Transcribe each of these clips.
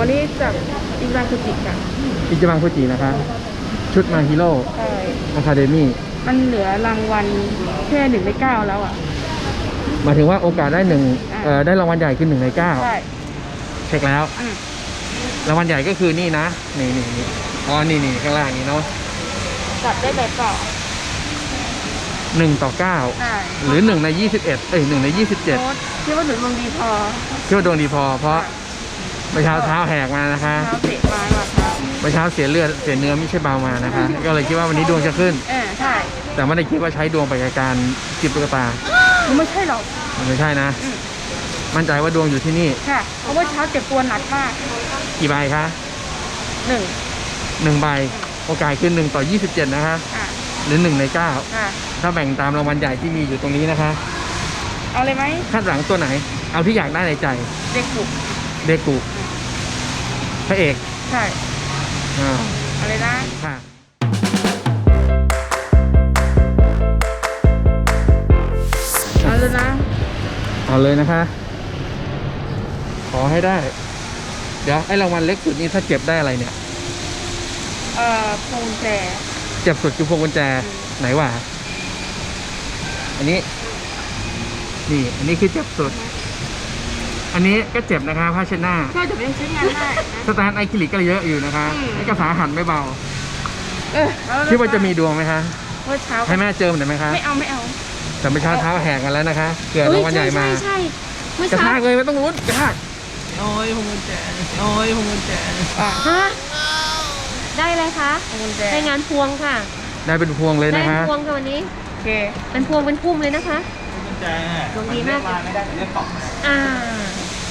วันนี้จากอิงรังคุจิค่ะอิจิบังฟูจินะคะ ชุดมาฮิโร่ใช่อะคาเดมี่มันเหลือรางวัลแค่หนึ่งในเก้าแล้วอะ หมายถึงว่าโอกาสได้หนึ่งเอ่อได้รางวัลใหญ่คือหนึ่งในเก้าใช่เช็คแล้วอืมรางวัลใหญ่ก็คือนี่นะ นี่นี่นี่อ๋อ นี่นี่ข้างล่างนี่เนาะจัดได้แบบเปล่าหนึ่งต่อเก้าใช่หรือหนึ่งในยี่สิบเอ็ดเอ้ยหนึ่งในยี่สิบเจ็ดโค้ดคิดว่าหนูดวงดีพอคิดว่าดวงดีพอ เพราะ เมื่อเช้าเท้าแหกมานะคะเท้าเตะมาแบบเท้าเมื่อเช้าเสียเลือดเสียเนื้อไม่ใช่เบามานะคะ ก็เลยคิดว่าวันนี้ดวงจะขึ้น เออใช่แต่ไม่ได้คิดว่าใช้ดวงไปกับการจิบตุ๊กตาหนูไม่ใช่หรอก มันไม่ใช่นะ อืม มั่นใจว่าดวงอยู่ที่นี่ ค่ะ เพราะว่าเช้าเจ็บตัวหนักมากกี่ใบคะหนึ่งหนึ่งใบ โอกาสคือหนึ่งต่อยี่สิบเจ็ดนะคะ อะหรือหนึ่งในเก้าอะถ้าแบ่งตามรางวัลใหญ่ที่มีอยู่ตรงนี้นะคะ เอาเลยไหมคาดหวังตัวไหน เอาที่อยากได้ในใจ เด็กบุกเดกุ พระเอกใช่อ่าเอาเลยนะ ค่ะเอาเลยนะ เอาเลยนะคะ ขอให้ได้ เดี๋ยวไอ้รางวัลเล็กสุดนี้ถ้าเก็บได้อะไรเนี่ย เอ่อพวงแจเจ็บสุดคือพวงกุญแจไหนวะอันนี้ นี่ อันนี้คือเจ็บสุด อันนี้ก็เจ็บนะคะผ้าเช็ดหน้าก็จะเป็นใช้งานได้นะสแตนไอคิลิกก็เยอะอยู่นะคะอืมนี่ก็สาหัสไม่เบาเออเอเลยคิดว่าจะมีดวงไหมคะเมื่อเช้าให้แม่เจิมหน่อยไหมคะไม่เอาไม่เอาแต่เมื่อเช้าเท้าแหกกันแล้วนะคะ เกิดรางวัลใหญ่มาใช่ใช่เมื่อกระเช้าชากเลยไม่ต้องรุ้นกระชากโอ้ยพวงกุญแจโอ้ยพวงกุญแจอะฮะได้อะไรคะพวงแจได้งานพวงค่ะ ได้เป็นพวงเลยได้นะคะพวงค่ะวันนี้ โอเคเป็นพวงเป็นพุ่มเลยนะคะพวงกุญ แจดวงดีมากนเรียลายไม่ได้แต่เรียกกล่องอ่า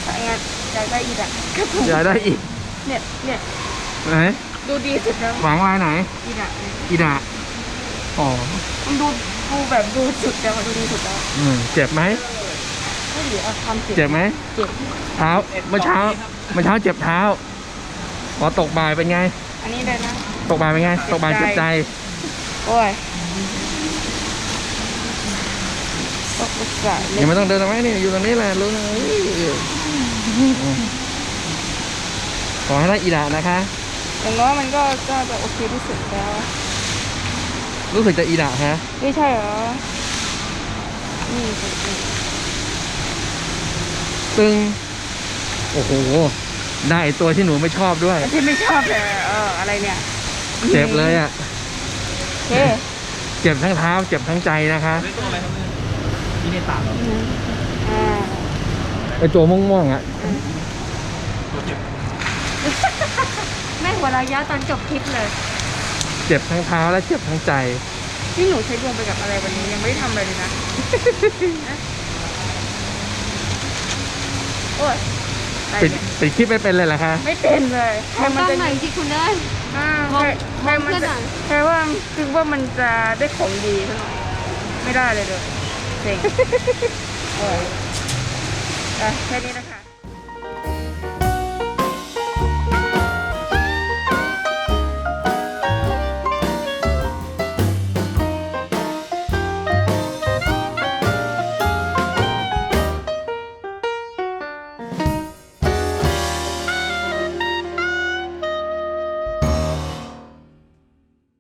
ถ้าอย่างนั้นอยากได้อีกอะก็ถูกอยากได้อีกเนี่ยเนี่ยไหนดูดีสุดแล้วหวังลายไหน อีกอะเนี่ยอีดาอ๋อมันดูดูแบบดูสุดแล้วอะดูดีสุดแล้วอืมเจ็บไหมไม่เหลือเอาความเจ็บเจ็บไหมเจ็บเท้าเมื่อเช้าเมื่อเช้าเจ็บเท้าพอตกบ่ายเป็นไง อันนี้เลยนะ ตกบ่ายเป็นไง ตกบ่ายเจ็บใจ โอ้ยตก อุตส่าห์เล็อย่ากไม่ต้องเดินออกมานี่อยู่ตรงนี้แหละรู้นะขอให้ได้อีดานะคะ อย่างน้อยมันก็ก็จะโอเคที่สุดแล้วรู้สึกจะอีดาฮะไม่ใช่เหรอนี่สิตึงโอ้โห ได้ตัวที่หนูไม่ชอบด้วยที่ไม่ชอบเลยเอออะไรเนี่ยเจ็บเลยอะ โอเค เจ็บทั้งเท้า เจ็บทั้งใจนะคะได้ตัวอะไรครับเนี่ย มินิตาเหรออ่าไอตัวม่วงๆอะตัวเจ็บแม่หัวเราะเย้าตอนจบคลิปเลย เจ็บทั้งเท้าและเจ็บทั้งใจ นี่หนูใช้ดวงไปกับอะไรวันนี้ยังไม่ได้ทำอะไรเลยนะ โอ้ยอะไรปิดเนี่ยปิดคลิปไม่เป็นเลยเหรอคะ ไม่เป็นเลยใครมองมันกล้องจะหน่อยสิคุณเอ้ย อ่ามองใครใครมันมองเพื่อนหน่จะอย ใครว่าคิดว่ามันจะได้ของดีซะหน่อยไม่ได้เลยเลย เซ็งโอ้ยอะแค่นี้นะคะ